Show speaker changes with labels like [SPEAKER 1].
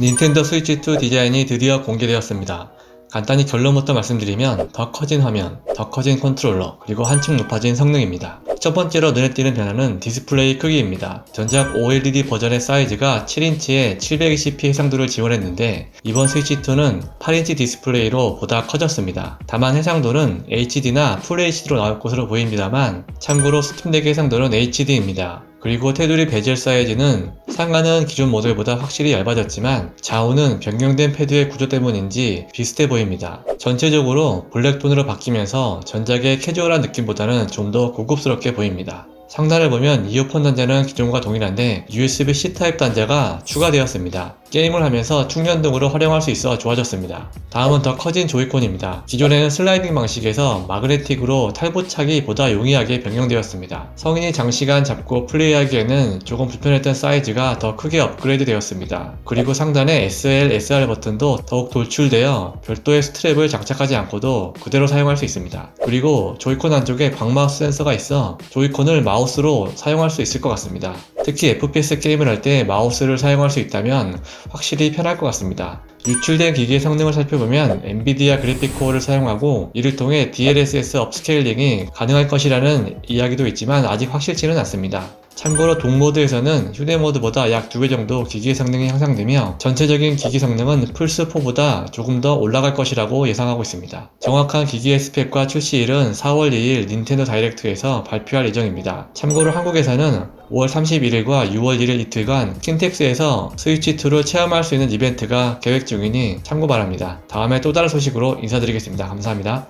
[SPEAKER 1] 닌텐도 스위치2 디자인이 드디어 공개되었습니다. 간단히 결론부터 말씀드리면 더 커진 화면, 더 커진 컨트롤러, 그리고 한층 높아진 성능입니다. 첫 번째로 눈에 띄는 변화는 디스플레이 크기입니다. 전작 OLED 버전의 사이즈가 7인치에 720p 해상도를 지원했는데 이번 스위치2는 8인치 디스플레이로 보다 커졌습니다. 다만 해상도는 HD나 풀 HD로 나올 것으로 보입니다만 참고로 스팀덱 해상도는 HD입니다. 그리고 테두리 베젤 사이즈는 상하는 기존 모델보다 확실히 얇아졌지만 좌우는 변경된 패드의 구조 때문인지 비슷해 보입니다. 전체적으로 블랙톤으로 바뀌면서 전작의 캐주얼한 느낌보다는 좀 더 고급스럽게 보입니다. 상단을 보면 이어폰 단자는 기존과 동일한데 USB-C 타입 단자가 추가되었습니다. 게임을 하면서 충전 등으로 활용할 수 있어 좋아졌습니다. 다음은 더 커진 조이콘입니다. 기존에는 슬라이딩 방식에서 마그네틱으로 탈부착이 보다 용이하게 변경되었습니다. 성인이 장시간 잡고 플레이하기에는 조금 불편했던 사이즈가 더 크게 업그레이드 되었습니다. 그리고 상단에 SL, SR 버튼도 더욱 돌출되어 별도의 스트랩을 장착하지 않고도 그대로 사용할 수 있습니다. 그리고 조이콘 안쪽에 광마우스 센서가 있어 조이콘을 마우스로 사용할 수 있을 것 같습니다. 특히 FPS 게임을 할 때 마우스를 사용할 수 있다면 확실히 편할 것 같습니다. 유출된 기기의 성능을 살펴보면 엔비디아 그래픽 코어를 사용하고 이를 통해 DLSS 업스케일링이 가능할 것이라는 이야기도 있지만 아직 확실치는 않습니다. 참고로 동모드에서는 휴대모드보다 약 2배 정도 기기 성능이 향상되며 전체적인 기기 성능은 플스4보다 조금 더 올라갈 것이라고 예상하고 있습니다. 정확한 기기의 스펙과 출시일은 4월 2일 닌텐도 다이렉트에서 발표할 예정입니다. 참고로 한국에서는 5월 31일과 6월 1일 이틀간 킨텍스에서 스위치2를 체험할 수 있는 이벤트가 계획 중이니 참고 바랍니다. 다음에 또 다른 소식으로 인사드리겠습니다. 감사합니다.